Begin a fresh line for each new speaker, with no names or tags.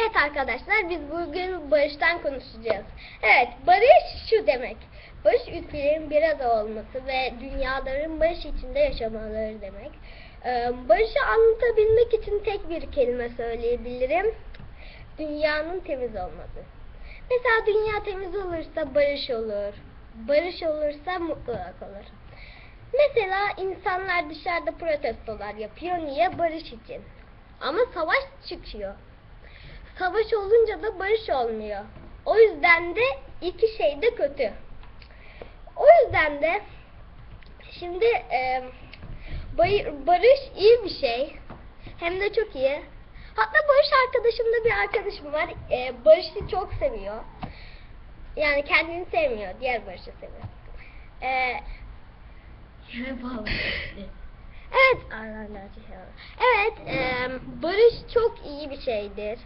Evet arkadaşlar biz bugün barıştan konuşacağız. Evet barış şu demek. Barış ülkelerin bir arada olması ve dünyaların barış içinde yaşamaları demek. Ee, barışı anlatabilmek için tek bir kelime söyleyebilirim. Dünyanın temiz olması. Mesela dünya temiz olursa barış olur. Barış olursa mutluluk olur. Mesela insanlar dışarıda protestolar yapıyor. Niye? Barış için. Ama savaş çıkıyor. Savaş olunca da barış olmuyor. O yüzden de iki şey de kötü. O yüzden de şimdi e, barış iyi bir şey. Hem de çok iyi. Hatta Barış arkadaşımda bir arkadaşım var. E, Barış'ı çok seviyor. Yani kendini sevmiyor. Diğer Barış'ı seviyor. E, Evet, evet, e, barış çok iyi bir şeydir.